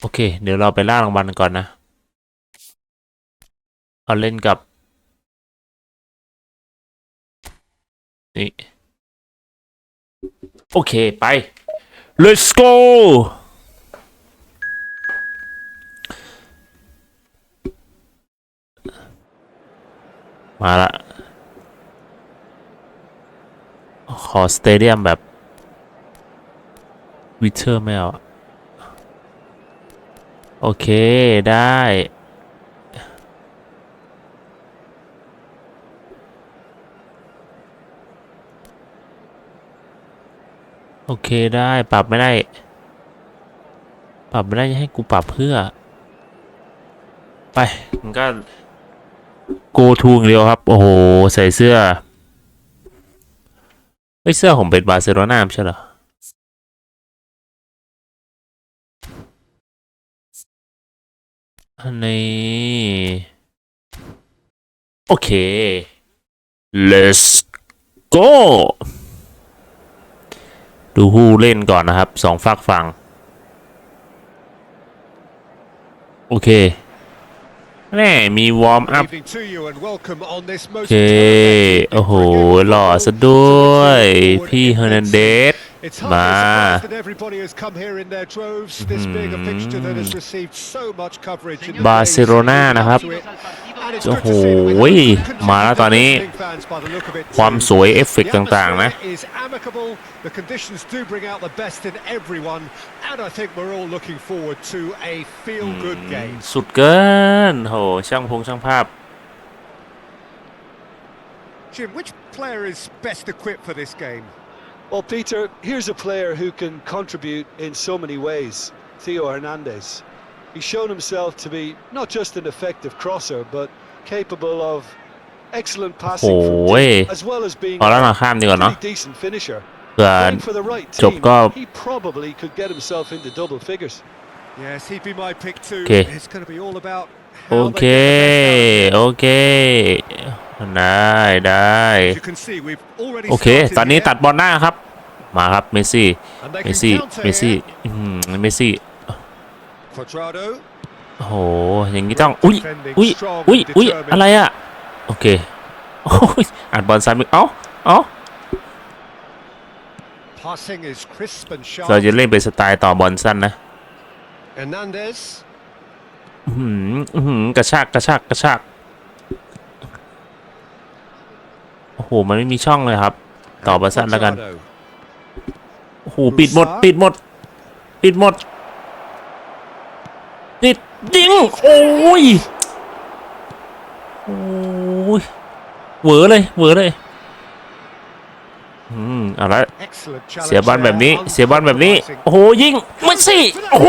โอเค เดี๋ยวเราไปล่ารางวัลก่อนนะ เอาเล่นกับ นี่ โอเคไป let's go มาละ ขอสเตเดียมแบบ วิเทอร์ไม่เอา โอเคได้ โอเคได้ปรับไม่ได้ ปรับไม่ได้ให้กูปรับเพื่อ ไปมันก็ go to อย่างเดียวครับ โอ้โห ใส่เสื้อ เฮ้ย เสื้อผมเป็นบาร์เซโลนาใช่เหรอ อันนี้โอเค let's go ดูผู้เล่นก่อนนะครับสองฝากฝั่งโอเคแน่มีวอร์มอัพ Evening to you and welcome on this โอ most เค โอ้โห หล่อซะด้วย พี่เฮอร์นันเดส It's มา hardly surprised that everybody has come here in their droves. This being a fixture that has received so much coverage in the บาร์เซโลนานะครับ And it's โอ้ good โห to see that we have มาแล้วตอนนี้ continued fans by the look of it ความ too. สวยเอฟเฟก The ต์ต่างๆ นะ atmosphere is amicable. The conditions do bring out the best in everyone, and I think we're all looking forward to a feel-good game. สุดเกินโห ช่างพงช่างภาพ Jim, which player is best equipped for this game? Well, Peter, here's a player who can contribute in so many ways Theo Hernandez. He's shown himself to be not just an effective crosser, but capable of excellent passing from Ôi. deep, as well as being พอแล้ว a เราข้ามดีกว่าเนาะ pretty decent finisher. เผื่อ Playing for the right จบ team, ก็ he probably could get himself into double figures. Yes, he'd be my pick too. Okay. It's going to be all about โอ how เค they get the best out of it. โอเค ได้ได้ As you can see, we've already โอเค started ตอนนี้ here, ตัดบอลหน้าครับ มาครับ เมสซี่ and they เม can สซี่ counter เมสซี่ here. อื้อหือเมสซี่ Quadrado. โอ้โห อย่างนี้ต้อง อุ้ย อุ้ย อุ้ย อุ้ย อะไรอะโอเคโอ้ยอัดบอลซ้ายมือเอ้า เอ้า Passing is crisp and sharp. เราจะเล่นเป็นสไตล์ต่อบอลสั้นนะ กระชากกระชากกระชากโอ้โห มันไม่มีช่องเลยครับ ต่อบอลสั้นแล้วกัน โอ้โห ปิดหมด ปิดหมด ปิดหมด ปิดยิง โอ้ย โอ้ย เหวอเลย เหวอเลย อืมเอาละ Excellent challenge เสียบอลแบบนี้ there. เสียบอลแบบนี้ Unsurprising. โอ้โห ยิงเมสซี่ โอ้โห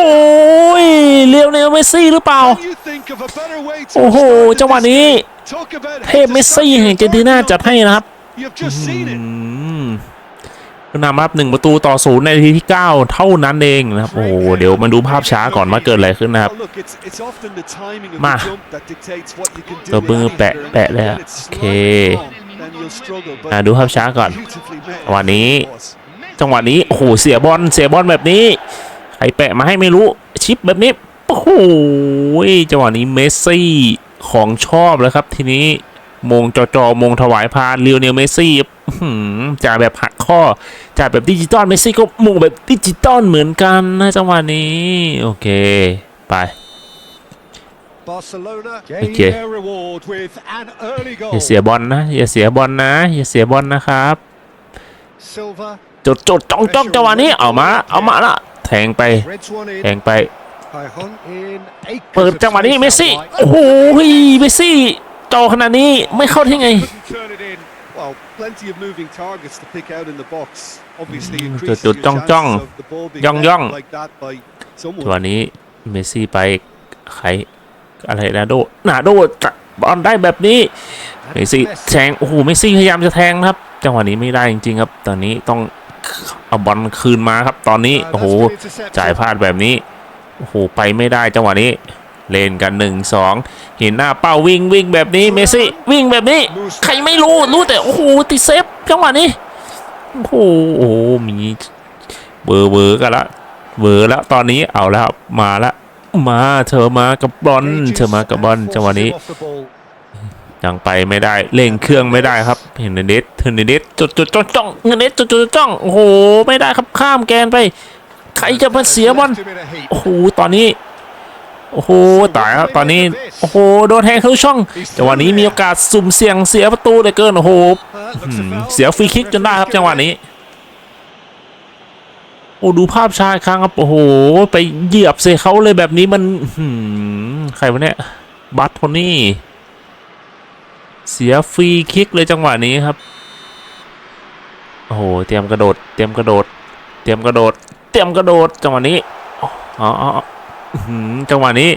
เลียวเนลเมสซี่หรือเปล่า Can you think of a better way to โอ้โห have started จังหวะ this นี้ game? Talk about เทพเมสซี่แห่งเจนติน่าจัดให้นะครับ You've just seen it. อืมนำรับหนึ่งประตูต่อศูนย์ในนาทีที่ 9 เท่านั้นเองนะครับ โอ้โหเดี๋ยวมาดูภาพช้าก่อนว่าเกิดอะไรขึ้นนะครับ Well, look, it's, it's often the timing of Ma. the jump that dictates what you can do ตัวมือ in แปะ anger. แปะเลย When อะ it's โอเค slightly wrong, then you'll struggle, but อะดูภาพช้าก่อน beautifully met. จังหวะนี้ It was. จังหวะนี้โอ้โหเสียบอลเสียบอลแบบนี้ใครแปะมาให้ไม่รู้ชิปแบบนี้โอ้โหจังหวะนี้เมสซี่ของชอบแล้วครับ ทีนี้มงจอจอมงถวายพานเลียวเนลเมสซี่อื้อหือจากแบบหักข้อจากแบบดิจิตอลเมสซี่ก็มงแบบดิจิตอลเหมือนกันนะจังหวะนี้ โอเค ไป Barcelona gain Okay. their reward with an early อย่า goal. เสียบอลนะอย่าเสียบอลนะอย่าเสียบอลนะครับ Silva จดจดจ้องจ้องจังหวะนี้เอามาเอามาละแทงไป reds one แท in. งไป Cajon in. Acres เปิด of จังหวะนี้ space เมสซี่ out wide. โอ้โหเมสซี่จอขนาดนี้ไม่เข้าได้ไง Couldn't turn it in. Well, plenty of moving targets to pick out in the box. Obviously, Mm, increases จุด your ๆจ้อง chances of the ball being Yong met Yong. like that by จัง someone. หวะนี้เมสซี่ไปใคร อะไรนาโดนาโดจะบอลได้แบบนี้เมสซี่แทงโอ้โหเมสซี่พยายามจะแทงนะครับ จังหวะนี้ไม่ได้จริงๆครับ ตอนนี้ต้องเอาบอลคืนมาครับ ตอนนี้ Uh, โอ้โห that's been intercepted. จ่ายพลาดแบบนี้โอ้โหไปไม่ได้จังหวะนี้เล่นกันหนึ่งสองเห็นหน้าเป้าวิ่งวิ่งแบบนี้เมสซี่วิ่งแบบนี้ ใครไม่รู้รู้แต่โอ้โหติดเซฟจังหวะนี้โอ้โหโอ้โหมีเบอร์เบอร์กันละเบอร์แล้วตอนนี้เอาแล้วครับมาละ มาเธอมากับบอลเธอมากับบอลจังหวะนี้ Off the ball. ยังไปไม่ได้เร่งเครื่องไม่ได้ครับเห็นเนเดสเห็นเนเดสจดจดจ้องจ้องเนเดสจดจดจ้องโอ้โหไม่ได้ครับข้ามแกนไป ใครจะมาเสียบอล Left him in a heap. โอ้โหตอนนี้โอ้โหตายแล้วตอนนี้โอ้โหโดนแทงเข้าช่องจังหวะนี้มีโอกาสสุ่มเสี่ยงเสียประตูเหลือเกินโอ้โห Uh, that อื looks a ม foul. เสียฟรีคิกจนได้ครับจังหวะนี้ โอ้ดูภาพชายครั้งครับ โอ้โห ไปเหยียบใส่เขาเลยแบบนี้มันอื้อหือใครวะเนี่ย บัตคนนี้ เสียฟรีคิกเลยจังหวะนี้ครับ โอ้โห เตรียมกระโดด เตรียมกระโดด เตรียมกระโดด เตรียมกระโดดจังหวะนี้อ๋ออ๋ออื้อหือจังหวะนี้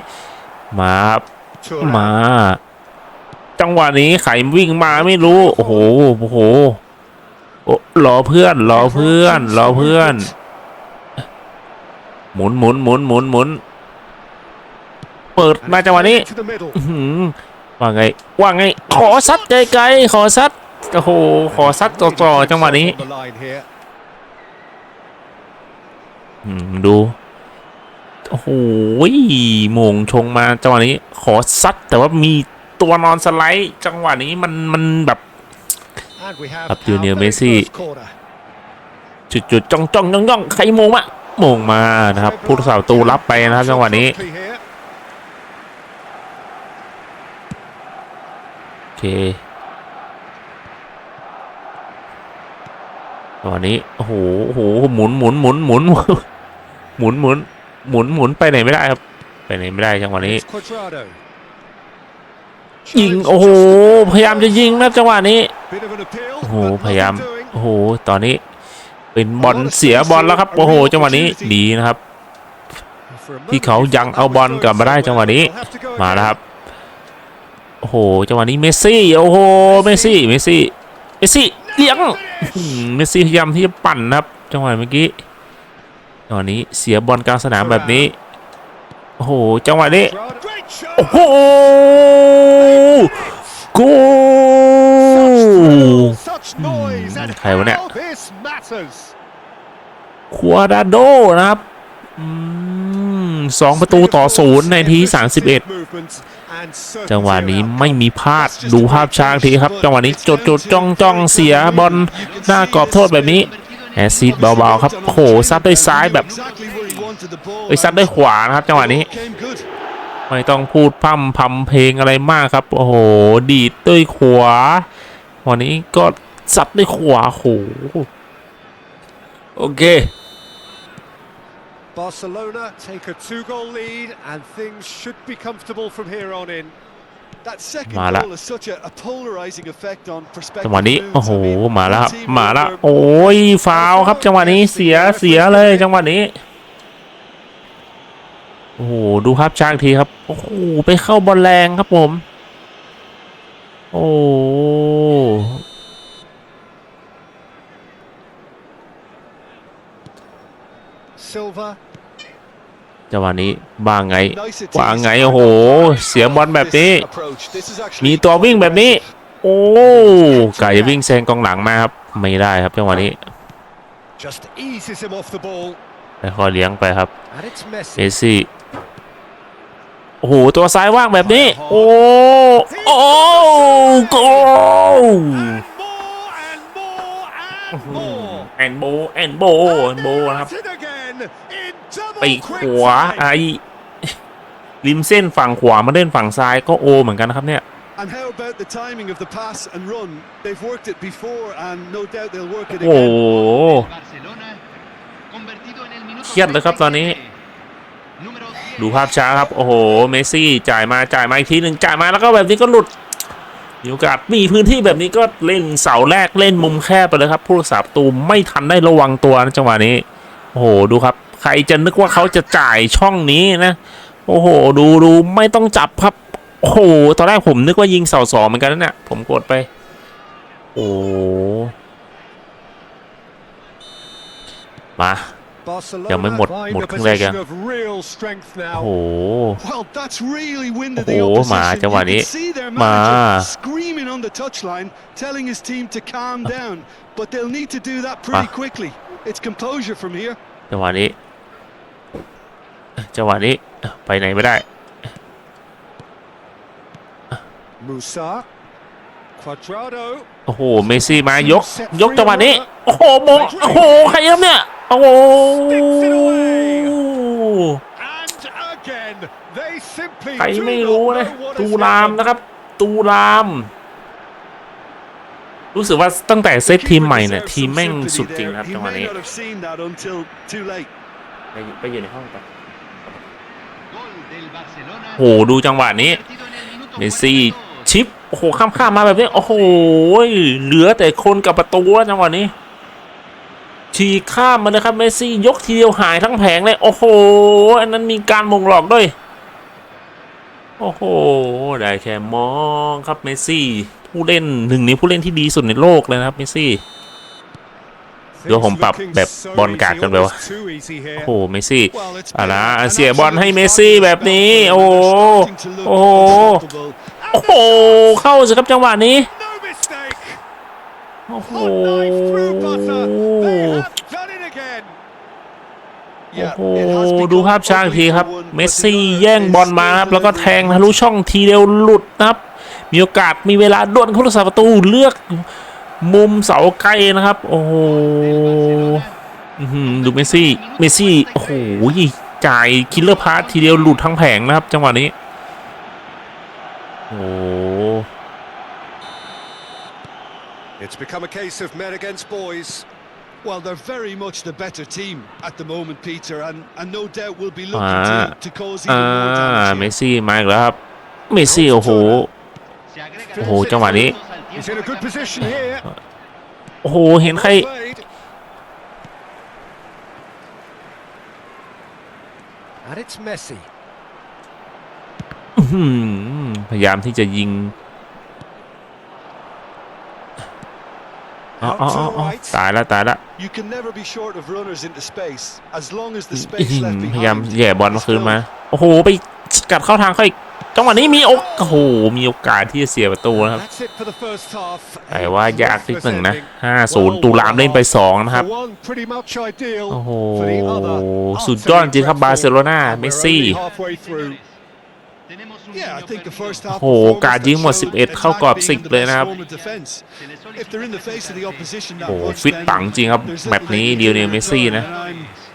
มาครับ Thuram. มา จังหวะนี้ไข่วิ่งมาไม่รู้ โอ้โห โอ้โหโอ้รอเพื่อน รอเพื่อน รอเพื่อน หมุนหมุนหมุนหมุนหมุนเปิดมาจังหวะนี้อื้อหือว่าไงว่าไง ขอซัดไกลๆขอซัดโอ้โหขอซัดจ่อๆจังหวะนี้อืมดูโอ้โหมงชงมาจังหวะนี้ ขอซัดแต่ว่ามีตัวนอนสไลด์ จังหวะนี้มันมันแบบ And we have Up our Junior very Messi. first corner. จุดจุดๆจ้องจ้องจ้องจ้องใครมงมา มงมานะครับผู้รักษาประตูรับไปนะครับจังหวะนี้โอเคจังหวะนี้โอ้โหโอ้โหหมุนหมุนหมุนหมุนหมุนหมุนหมุนหมุนไปไหนไม่ได้ครับ ไปไหนไม่ได้จังหวะนี้ ยิงโอ้โหพยายามจะยิงนะจังหวะนี้โอ้โหพยายามโอ้โหตอนนี้ เป็นบอลเสียบอลแล้วครับโอ้โหจังหวะนี้ดีนะครับ For a moment, ที่เขา you ยัง thought เอา that บอ was ล going กลับมาได้จังหวะนี้ somewhere. They'll have to go มาแล้ว again. ครับโอ้โหจังหวะนี้เมสซี่โอ้โหเมสซี่เมสซี่เมสซี่เลี้ยงอืมเมสซี่พยายามที่จะปั่นนะครับ จังหวะเมื่อกี้จังหวะนี้เสียบอลกลางสนามแบบนี้โอ้โหจังหวะนี้ Great shot. โอ้โหโก Such noise and ใครวะเนี่ย how this matters. ควาดาโดนะครับอืมสองประตูต่อศูนย์ในทีสามสิบเอ็ดจังหวะนี้ไม่มีพลาดดูภาพช้างทีครับ จังหวะนี้จดจดจ้องจ้องเสียบอลหน้ากรอบโทษแบบนี้แอซซิดเบาๆครับโอ้โหซัดด้วยซ้ายแบบ Exactly where he wanted the ball. ไปซัดด้วยขวานะครับ จังหวะนี้ Came good. ไม่ต้องพูดพร่ำพำเพลงอะไรมากครับ โอ้โห ดีดด้วยขวา วันนี้ก็ ซัดด้วยขวาโอ้โหโอเค Barcelona take a two-goal lead and things should be comfortable from here on in. That second มาละ goal has such a, a polarizing effect on จั perspective. งหวะนี้ moves. โอ้โห I mean, มาแล้วครับ one team มาแล้ว were- โอ้ยฟาวล์ครับ จังหวะนี้เสียเสียเลย จังหวะนี้โอ้โหดูภาพช้าอีกทีครับโอ้โหไปเข้าบอลแรงครับผม โอ้ จังหวะนี้บ้างไง Nicety ว่า is ไงโอ้โห เสียบอลแบบนี้ this approach. This is actually มีตัววิ่งแบบนี้ โอ้ไก่วิ่งแซงกองหลังมาครับ ไม่ได้ครับจังหวะนี้ just eases him off the ball ไปคอยเลี้ยงไปครับ and it's เม Messi. สซี่โอ้โห ตัวซ้ายว่างแบบนี้ โอ้ โอ้โก And more and more and more. แอนโบแอนโบแอนโบนะครับ At it again in double ไปข quick วา time. ไอริมเส้นฝั่งขวามาเล่นฝั่งซ้ายก็โอเหมือนกันนะครับเนี่ย And how about the timing of the pass and run? They've worked it before, and no doubt they'll work it โอ้ again. โห Barcelona convertido en el minuto เครียดเลยครับตอนนี้ Número ดูภาพช้าครับ โอ้โห เมสซี่จ่ายมาจ่ายมาอีกทีหนึ่งจ่ายมาแล้วก็แบบนี้ก็หลุดมีโอกาสมีพื้นที่แบบนี้ก็เล่นเสาแรกเล่นมุมแคบไปเลยครับ ผู้รักษาประตูไม่ทันได้ระวังตัวนะจังหวะนี้ โอ้โหดูครับ ใครจะนึกว่าเขาจะจ่ายช่องนี้นะ โอ้โห ดูดูไม่ต้องจับครับโอ้โหตอนแรกผมนึกว่ายิงเสาสองเหมือนกันนะเนี่ยผมกดไป โอ้มา Barcelona ยังไม่หมด find หมด a ครึ่งแรกยัง position of real strength โอ้ now. โห Well, that's really winded โอ้ the โห opposition. มาจังหวะ You นี้ can see their มา manager screaming on the touchline, telling his team to calm down. But they'll need to do that pretty Ah. quickly. It's composure from here. จังหวะนี้จังหวะนี้ไปไหนไม่ได้ Musa. Quadrado. โอ้โห เมสซี่มายก ยกจังหวะนี้ โอ้โหมงโอ้โห ใครครับเนี่ย โอ้โห And again, they simply ใคร do ไม่ not รู้นะ know what ตู has ราม happened. นะครับ ตูราม รู้สึกว่าตั้งแต่เซตทีมใหม่เนี่ยทีมแม่งสุดจริงนะครับ He จังหวะ may นี้ not have seen that until too late. ไปไปอยู่ในห้องไป Gol del Barcelona. โอ้โหดูจังหวะนี้ Convertido en el minuto เมสซี่ 42. ชิปโอ้โหข้ามข้ามมาแบบนี้ โอ้โหเหลือแต่คนกับประตูแล้วจังหวะนี้ ฉีกข้ามมาเลยครับเมสซี่ยกทีเดียวหายทั้งแผงเลย โอ้โห อันนั้นมีการมงหลอกด้วย โอ้โห ได้แค่มองครับเมสซี่ ผู้เล่นหนึ่งในผู้เล่นที่ดีสุดในโลกเลยนะครับเมสซี่เดี๋ยวผมปรับแบบบอลกาดกันไปวะโอ้โหเมสซี่อะนะเสียบอลให้เมสซี่แบบนี้ โอ้โอ้โอ้โหเข้าสิครับจังหวะนี้โอ้โหโอ้โหดูภาพช้างทีครับ เมสซี่แย่งบอลมาครับแล้วก็แทงทะลุช่องทีเดียวหลุดนะครับ มีโอกาสมีเวลาดวลผู้รักษาประตูเลือกมุมเสาไกลนะครับ โอ้โหอื้อหือดูเมสซี่ เมสซี่ โอ้โห จ่ายคิลเลอร์พาสทีเดียวหลุดทั้งแผงนะครับ จังหวะนี้ โอ้โห It's become a case of men against boys. Well, they're very much the better team at the moment, Peter, and, and no doubt will be looking Ah. to, to cause อ่า even more damage. เม here. สซี่มาอีกแล้วครับ เมสซี่ โอ้โห Se agrega โอ้โหจังหวะนี้ minutos al He's tiempo in a good position here. โอ้โห เห็นใคร Well played. And it's Messi. อื้อหือพยายามที่จะยิงอ๋อ Out อ๋อ to อ๋อ the อ๋อ right. ตายแล้วตายแล้ว You can never be short of runners into space as long as the อื้อ space หือ left พยายาม behind แย่บอลมา is คืนมา filled. โอ้โห ไปสกัดเข้าทางเขาอีก จังหวะนี้มีโอกโอ้โหมีโอกาสที่จะเสียประตูนะครับ That's it for the first half. แต่ว่ายากนิดหนึ่งนะ Breathless 5-0 ending. ตูรามเล่นไป 2 นะครับ For one, pretty much ideal. โอ้โห For the other, สุดยอดจริงครับบาร์เซโลนา And เม we're สซี่ only halfway through. Tenemos un Yeah, I niño think the perdido. first half โอ้โห performance การยิงหมด showed 11 เข้ากรอบ attack being 10 the เลย best นะครับ form of defense. Se le If they're in the face of the solicita opposition โอ้ that โห much, ฟิต then ปังจริงครับ there's แมตช์ little นี้ they can เดียว do เน to เมสซี่ recover, นะ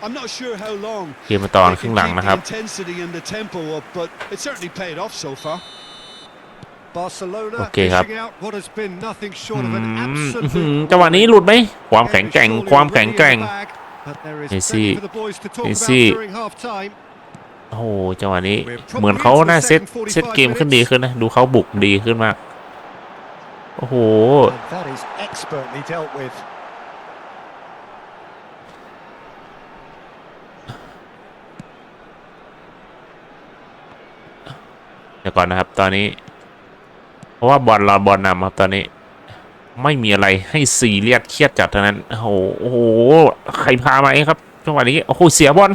and I'm, I'm not sure how long เกมมาตอน they ครึ่ can งหลัง keep นะค the รับ intensity and the tempo up, but it certainly paid off so far. Barcelona Okay, ครับ dishing out what has been nothing short of อื an มอื้อ absolute หือจังหวะนี้หลุดไหมความแข็งแกร่งความแข็งแกร่ง But there is Messi plenty for the boys to talk about Messi during half time. โอ้โหจังหวะนี้เหมือนเขาน่าเซตเซตเกมขึ้นดีขึ้นนะ ดูเขาบุกดีขึ้นมาก โอ้โห And that is expertly dealt with. เดี๋ยวก่อนนะครับ ตอนนี้ เพราะว่าบอลเราบอลนำครับตอนนี้ ไม่มีอะไรให้ซีเรียสเครียดจัดเท่านั้นโอ้โหใครพามาเองครับจังหวะนี้โอ้โหเสียบอล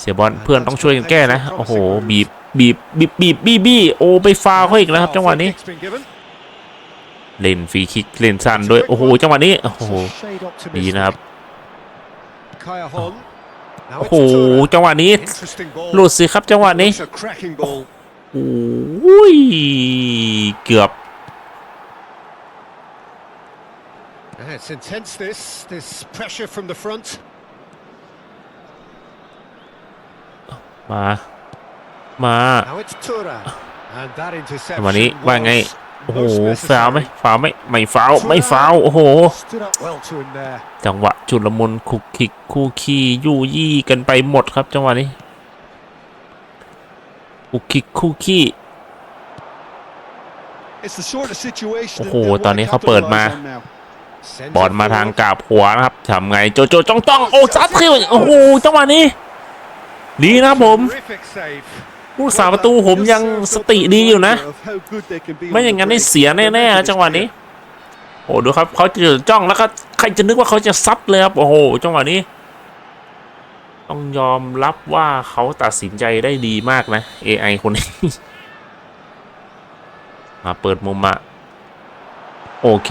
เสียบอลเพื่อนต้องช่วยกันแก้นะโอ้โหบีบบีบบีบบีบบีบีโอ้ไปฟาวเขาอีกแล้วครับ จังหวะนี้ เล่นฟรีคิกเล่นสั้นด้วยโอ้โหจังหวะนี้โอ้โหดีนะครับโอ้โหจังหวะนี้หลุดสิครับจังหวะนี้ It's a cracking ball. โอ้ยเกือบ Ah, it's intense this, this pressure from the front. มา มา Now it's Tura. And that interception วันนี้ว่าไง was โอ้โห most ฟาวไหม necessary. ฟาวไหมไม่ฟาวไม่ฟาวโอ้โห Stood up well to him there. จังหวะจุลมุนคุกคิกคู่ขี้ยู่ยี่กันไปหมดครับจังหวะนี้ คุกคิกคู่ขี้โอ้โห ตอนนี้เขาเปิดมา บอลมาทางกาบหัวนะครับทำไงโจโจจ้องต้องโอ้ซัดคิวโอ้โหจังหวะนี้ ดีนะครับผมผู้สาประตูผมยังสติดีอยู่นะ ไม่อย่างนั้นได้เสียแน่ๆนะจังหวะนี้ โอ้ดูครับเขาจะจ้องแล้วก็ใครจะนึกว่าเขาจะซัดเลยครับโอ้โหจังหวะนี้ ต้องยอมรับว่าเขาตัดสินใจได้ดีมากนะ AI คนนี้ มาเปิดมุมอะโอเค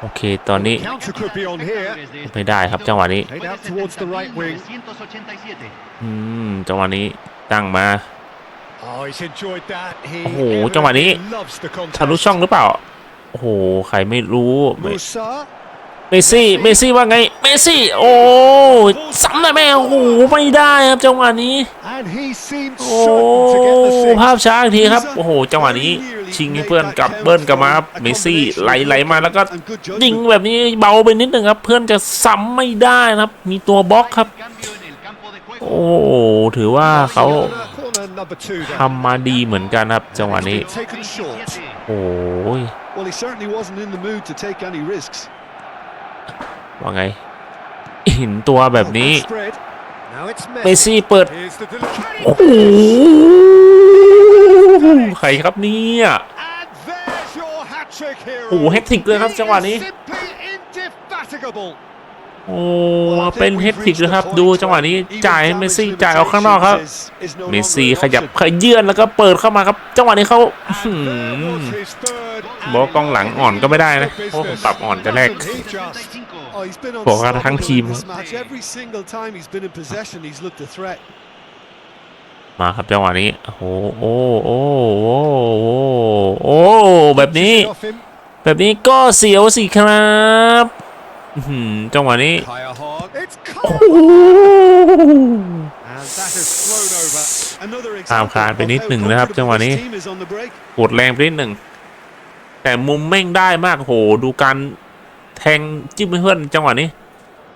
โอเค ตอนนี้ Counter could be on here. ไม่ได้ครับจังหวะนี้ Played out towards the right wing. 987. อืม จังหวะนี้ตั้งมา Oh, he's enjoyed that. He โอ้โห จังหวะนี้ evidently loves the ทะลุ contest. ช่องหรือเปล่า โอ้โห ใครไม่รู้ไม่ Musa. เมสซี่ เมสซี่ว่าไง เมสซี่ โอ้ซ้ำเลยแม่โอ้โหไม่ได้ครับจังหวะนี้ And he seemed โอ้ certain to get the six. ภาพช้าอีกทีครับ โอ้โห จังหวะนี้ ชิงให้เพื่อนกลับเบิ้ลกลับมาครับเมสซี่ไหลไหลมาแล้วก็ยิงแบบนี้เบาไปนิดหนึ่งครับ เพื่อนจะซ้ำไม่ได้นะครับ มีตัวบล็อกครับ โอ้ถือว่าเขา Corner number two then. ทำมาดีเหมือนกันครับ จังหวะนี้ Been taken short. โอ้ย ว่าไงเห็นตัวแบบนี้ Good spread. Now it's เมส Messi. ซี่เปิด Here's the delivery. โอ้โหใครครับเนี่ย And there's your hat-trick hero. โอ้โหแฮตทริกเลยครับจังหวะนี้ โอ้เป็นเฮดทริกเลยครับ ดูจังหวะนี้จ่ายให้เมสซี่จ่ายออกข้างนอกครับ เมสซี่ขยับขยื่นแล้วก็เปิดเข้ามาครับ จังหวะนี้เขาอื้อหื There อ was his third บอกว่ากองหลังอ่อนก็ไม่ได้นะเพราะผมปรับอ่อนแต่แรก Doesn't he just? Oh, he's been บอกว่าทั้ง unstoppable ทีม in this match. Every single time he's been in possession, he's looked a threat. มาครับจังหวะนี้โอ้โหโอ้โอ้โอ้โอ้โอ้แบบนี้ Off him. แบบนี้ก็เสียวสิครับอื้อหือ จังหวะนี้ Kaya Hogg. It's โอ้ Cole. โห And that has flown over. Another ตาม example คาน of ไปนิด how หนึ่งนะครับ จังหวะ comfortable นี้ this team is on the break. กดแรงไปนิดหนึ่งแต่มุมแม่งได้มากโหดูการแทงจิ้มให้เพื่อนจังหวะนี้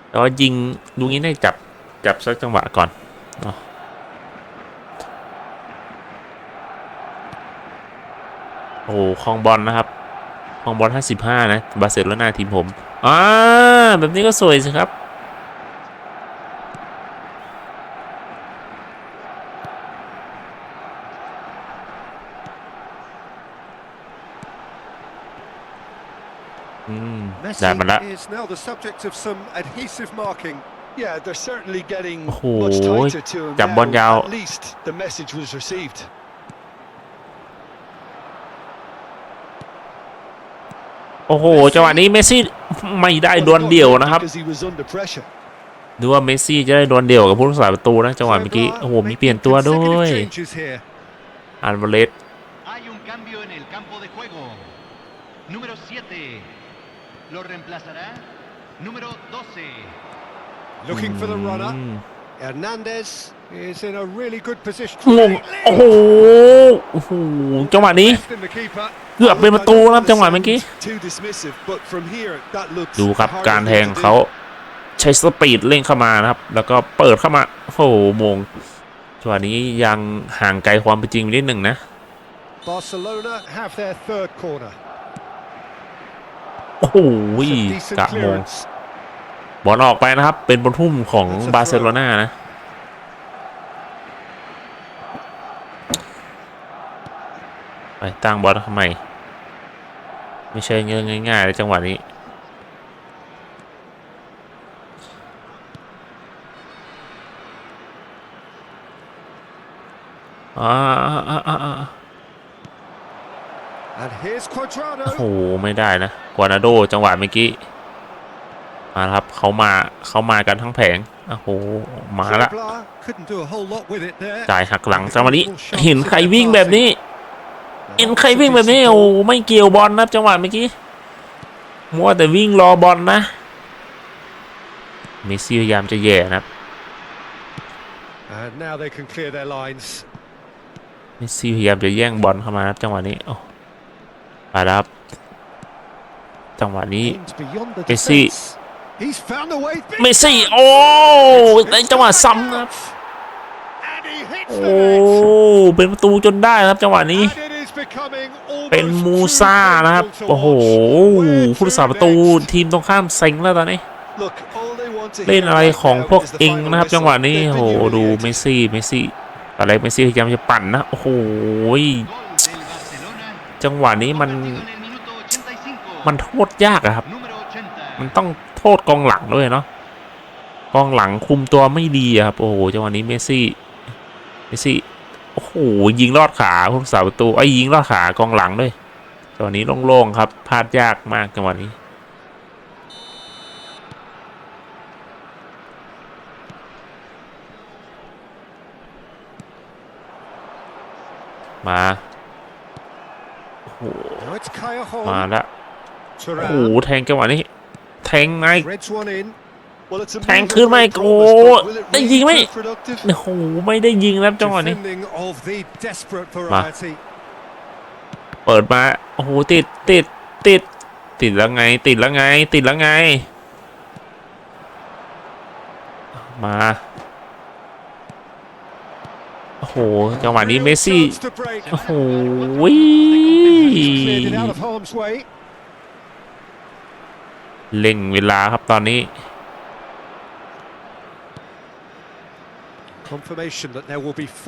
แต่ว่ายิงดูงี้ได้จับจับสักจังหวะก่อนเนาะโอ้โหคลองบอลนะครับคลองบอล 55 นะบาร์เซโลนาทีมผม อ่าแบบนี้ก็สวยสิครับอืมได้มาแล้ว Messi is now the subject of some adhesive marking. Yeah, they're certainly getting Oh, much tighter to him จับบอล now. ยาว At least the message was received. โอ้โหจังหวะนี้เมสซี่ไม่ได้ดวลเดี่ยวนะครับ Because he was under pressure. ดูว่าเมสซี่จะได้ดวลเดี่ยวกับผู้รักษาประตูนะจังหวะเมื่อกี้โอ้โหมีเปลี่ยนตัวด้วย Consecutive changes here. อันเวเลส Hay un cambio en el campo de juego. Número 7. Lo reemplazará. Número 12. Looking for the อื runner. ม Hernandez is in a really good position. งงโอ้โหโอ้โหจังหวะนี้ Left in the keeper. เกือบเป็นประตูนะครับจังหวะเมื่อกี้ Too dismissive, but from here, that looks ดูครับ the hardest การแทง thing to เขา do. ใช้สปีดเร่งเข้ามานะครับ แล้วก็เปิดเข้ามา โอ้โหโมงจังหวะนี้ยังห่างไกลความเป็นจริงไปนิดหนึ่งนะ Barcelona have their third corner. โอ้โห Some decent กะโมง clearance. บอลออกไปนะครับ เป็นบอลทุ่มของบาร์เซโลนานะไปตั้งบอลทำไม ไม่ใช่เงี้ยง่ายๆเลยจังหวะนี้ อ่าอ่าอ่าอ่า And here's โอ้ Quadrado. โหไม่ได้นะกวานาโดจังหวะเมื่อกี้มาแล้วครับเขามาเขามากันทั้งแผงโอ้โหมาละ Dribbler couldn't do a whole lot with it there. จ่ายหักหลังจังหวะนี้ เห็นใครวิ่งแบบนี้ เห็นใครวิ่งแบบนี้โอ้ไม่เกี่ยวบอลนะครับจังหวะเมื่อกี้มัวแต่วิ่งรอบอลนะเมสซี่พยายามจะแย่นะครับ And now they can clear their lines. เมสซี่พยายามจะแย่งบอลเข้ามานะครับ จังหวะนี้โอ้ไปแล้วครับจังหวะนี้ Aimed beyond the Messi. defense. He's found a way. เมสซี่โอ้ในจังหวะซ้ำนะครับ And he hits โอ้ the net. เป็นประตูจนได้ครับจังหวะนี้ And it is becoming เป็น almost มู too ซ่านะครับ painful to โอ้โห watch. ผู้รักษาประตู Where to ทีมตรงข้ามเซ็งแล้วตอนนี้ Look, all they want to เล่น hear อะไร right ของ now พวก is the เอง final นะครับ whistle. จังหวะนี้ They've โอ้ been โหดู humiliated. เมสซี่เมสซี่ตอนแรกเมสซี่พยายามจะปั่นนะ โอ้โห Gol del Barcelona. จังหวะนี้มัน Convertido en el minuto 85. มันโทษยากอะครับ Número 80. มันต้องโทษกองหลังด้วยเนาะกองหลังคุมตัวไม่ดีอะครับ โอ้โหจังหวะนี้เมสซี่เมสซี่โโอ้ยิงลอดขาพวกสาประตูไอ้ยิงลอดขากองหลังด้วยตอนนี้โล่งๆครับพลาดยากมากจังวันนี้มามาละโอ้โหแทงจังวันนี้ แทงไง threads one in. Well, it's a แทง move ขึ้น of ไม่ great โอ้ promise, but will it ได้ really ยิงไหม prove productive? โอ้โหไม่ได้ยิงแล้วจังหวะนี้ Defending of the desperate variety. เปิดมาโอ้โหติดติดติดติดแล้วไง ติดแล้วไง ติดแล้วไง มาโอ้โหจังหวะนี้เมสซี่ Chance to break. โอ้โห Cleared it out of harm's way. เล่งเวลาครับตอนนี้ Confirmation that there will be พ four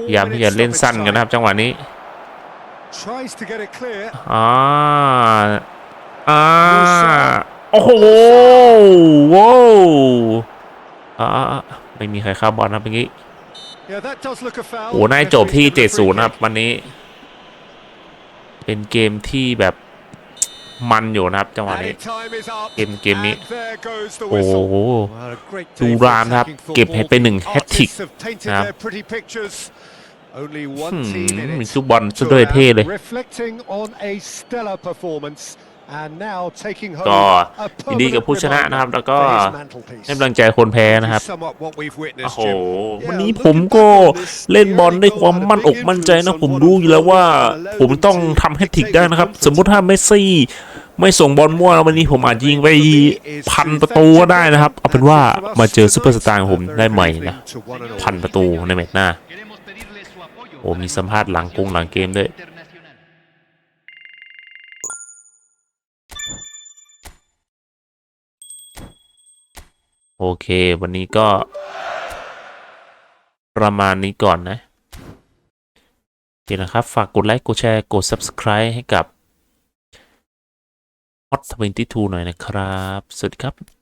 ยายามที่จะ minutes เล่น stoppage สั้นกัน time. นะครับ จังหวะนี้ Tries to get it clear. อ่าอ่าโอ้โหว้าวอ่าไม่มีใครเข้าบอลนะเมื่อกี้ Yeah, that does look a foul. โอ้น่าจบ Referee ที่ given a free 70 นะครับ วันนี้ เป็นเกมที่แบบ มันอยู่นะครับจังหวะ kick. นี้ Added time is up. เกมเกมนี้ And there goes the โอ้โห whistle. Well, a great day ดู for รามครับ attacking เก็บให้ไป football. หนึ่ง The แฮตทริก artists have painted นะครับ their pretty pictures. Only อื one team in มมี it. ซุกบอลซะด้วยเท่เลย Reflecting on a stellar performance and now taking home ก็ a ยินดีกับผู้ชนะนะครับ แล้วก็ permanent reminder for his mantelpiece. ให้กำลังใจคนแพ้นะครับ To sum up what we've โอ้ witnessed, โห Jim. วันนี้ผมก็เล่นบอลด้วยความมั่นอกมั่นใจนะ ผมรู้อยู่แล้วว่า ผมต้องทำแฮตทริกได้นะครับ สมมุติถ้าเมสซี่ไม่ส่งบอลมั่วแล้ววันนี้ผมอาจยิงไปพันประตูก็ได้นะครับ เอาเป็นว่ามาเจอซูเปอร์สตาร์ของผมได้ใหม่นะพันประตูในแมตช์หน้า Queremos pedirle su apoyo โอ้ para มี el สัมภาษณ์หลังกงหลังเกมด้วย โอเค วันนี้ก็ ประมาณนี้ก่อนนะโอเคนะครับ ฝากกดไลค์ กดแชร์ กด Subscribe ให้กับ Hot 22 หน่อยนะครับ สวัสดีครับ